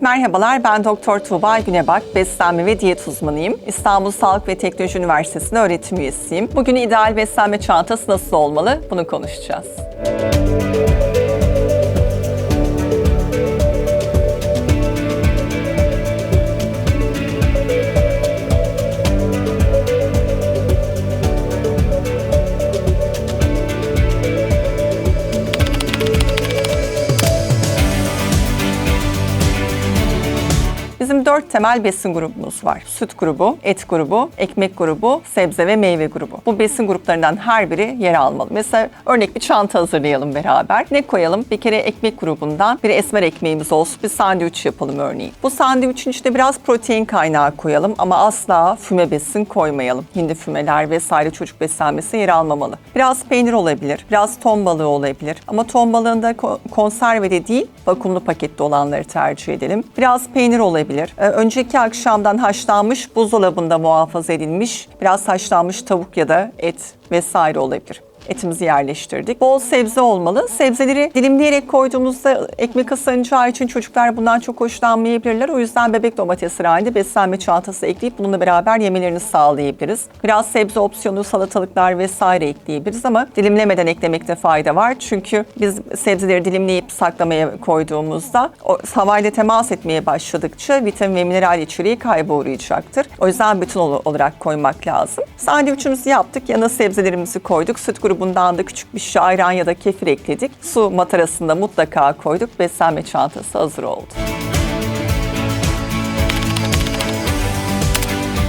Merhabalar, ben Doktor Tuğba Günebak, beslenme ve diyet uzmanıyım. İstanbul Sağlık ve Teknoloji Üniversitesi'nde öğretim üyesiyim. Bugün ideal beslenme çantası nasıl olmalı? Bunu konuşacağız. is dört temel besin grubumuz var. Süt grubu, et grubu, ekmek grubu, sebze ve meyve grubu. Bu besin gruplarından her biri yer almalı. Mesela örnek bir çanta hazırlayalım beraber. Ne koyalım? Bir kere ekmek grubundan bir esmer ekmeğimiz olsun. Bir sandviç yapalım örneğin. Bu sandviçin içine biraz protein kaynağı koyalım ama asla füme besin koymayalım. Hindi fümeler vesaire çocuk beslenmesi yer almamalı. Biraz peynir olabilir, biraz ton balığı olabilir. Ama ton balığında ko- konservede değil, vakumlu pakette olanları tercih edelim. Biraz peynir olabilir. Ee, Önceki akşamdan haşlanmış, buzdolabında muhafaza edilmiş, biraz haşlanmış tavuk ya da et vesaire olabilir. Etimizi yerleştirdik. Bol sebze olmalı. Sebzeleri dilimleyerek koyduğumuzda ekmek ısınacağı için çocuklar bundan çok hoşlanmayabilirler. O yüzden bebek domatesi halinde beslenme çantası ekleyip bununla beraber yemelerini sağlayabiliriz. Biraz sebze opsiyonu, salatalıklar vesaire ekleyebiliriz ama dilimlemeden eklemekte fayda var. Çünkü biz sebzeleri dilimleyip saklamaya koyduğumuzda o havayla temas etmeye başladıkça vitamin ve mineral içeriği kayba uğrayacaktır. O yüzden bütün ol- olarak koymak lazım. Sandviçimizi yaptık. Yanına sebzelerimizi koyduk. Süt grubundan da küçük bir şişe ayran ya da kefir ekledik. Su matarasında mutlaka koyduk. Beslenme çantası hazır oldu.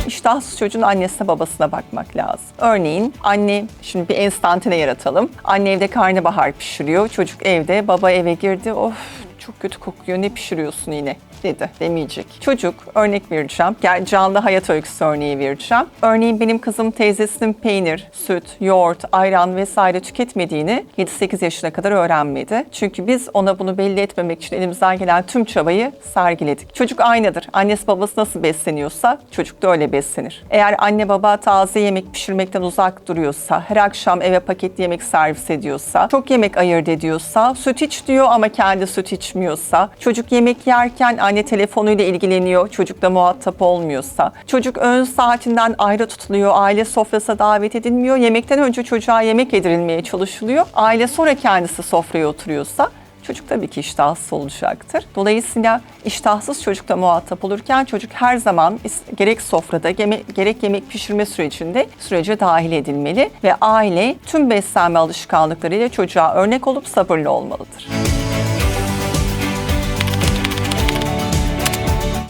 İştahsız çocuğun annesine babasına bakmak lazım. Örneğin anne, şimdi bir enstantane yaratalım. Anne evde karnabahar pişiriyor. Çocuk evde, baba eve girdi. Of çok kötü kokuyor ne pişiriyorsun yine dedi demeyecek. Çocuk örnek vereceğim. Gel canlı hayat öyküsü örneği vereceğim. Örneğin benim kızım teyzesinin peynir, süt, yoğurt, ayran vesaire tüketmediğini 7-8 yaşına kadar öğrenmedi. Çünkü biz ona bunu belli etmemek için elimizden gelen tüm çabayı sergiledik. Çocuk aynıdır. Annesi babası nasıl besleniyorsa çocuk da öyle beslenir. Eğer anne baba taze yemek pişirmekten uzak duruyorsa, her akşam eve paketli yemek servis ediyorsa, çok yemek ayırt ediyorsa, süt iç diyor ama kendi süt içmiyorsa, çocuk yemek yerken anne telefonuyla ilgileniyor, çocukla muhatap olmuyorsa, çocuk öğün saatinden ayrı tutuluyor, aile sofrasına davet edilmiyor, yemekten önce çocuğa yemek yedirilmeye çalışılıyor, aile sonra kendisi sofraya oturuyorsa, Çocuk tabii ki iştahsız olacaktır. Dolayısıyla iştahsız çocukla muhatap olurken çocuk her zaman gerek sofrada gerek yemek pişirme sürecinde sürece dahil edilmeli ve aile tüm beslenme alışkanlıklarıyla çocuğa örnek olup sabırlı olmalıdır.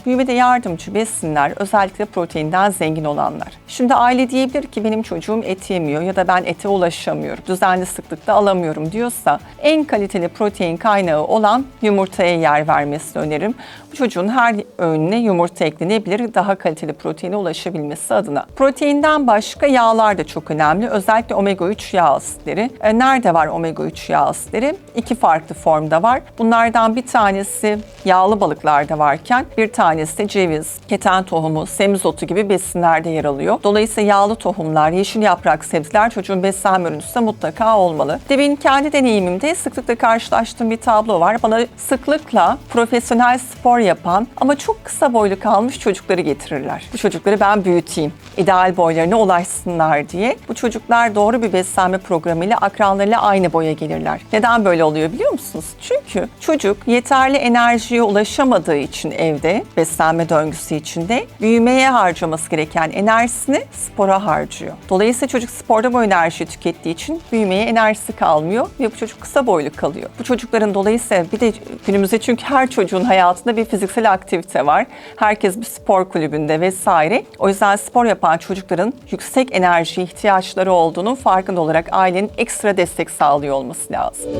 Büyümede yardımcı besinler özellikle proteinden zengin olanlar. Şimdi aile diyebilir ki benim çocuğum et yemiyor ya da ben ete ulaşamıyorum, düzenli sıklıkta alamıyorum diyorsa en kaliteli protein kaynağı olan yumurtaya yer vermesini öneririm. Bu çocuğun her öğününe yumurta eklenebilir daha kaliteli proteine ulaşabilmesi adına. Proteinden başka yağlar da çok önemli. Özellikle omega 3 yağ asitleri. E, Nerede var omega 3 yağ asitleri? İki farklı formda var. Bunlardan bir tanesi yağlı balıklarda varken bir tanesi de ceviz, keten tohumu, semizotu gibi besinlerde yer alıyor. Dolayısıyla yağlı tohumlar, yeşil yaprak sebzeler çocuğun beslenme ürünüsünde mutlaka olmalı. De benim kendi deneyimimde sıklıkla karşılaştığım bir tablo var. Bana sıklıkla profesyonel spor yapan ama çok kısa boylu kalmış çocukları getirirler. Bu çocukları ben büyüteyim, ideal boylarına ulaşsınlar diye. Bu çocuklar doğru bir beslenme programıyla akranlarıyla aynı boya gelirler. Neden böyle oluyor biliyor musunuz? Çünkü çocuk yeterli enerjiye ulaşamadığı için evde beslenme döngüsü içinde büyümeye harcaması gereken enerjisini spora harcıyor. Dolayısıyla çocuk sporda bu enerjiyi tükettiği için büyümeye enerjisi kalmıyor ve bu çocuk kısa boylu kalıyor. Bu çocukların dolayısıyla bir de günümüzde çünkü her çocuğun hayatında bir fiziksel aktivite var. Herkes bir spor kulübünde vesaire. O yüzden spor yapan çocukların yüksek enerji ihtiyaçları olduğunun farkında olarak ailenin ekstra destek sağlıyor olması lazım.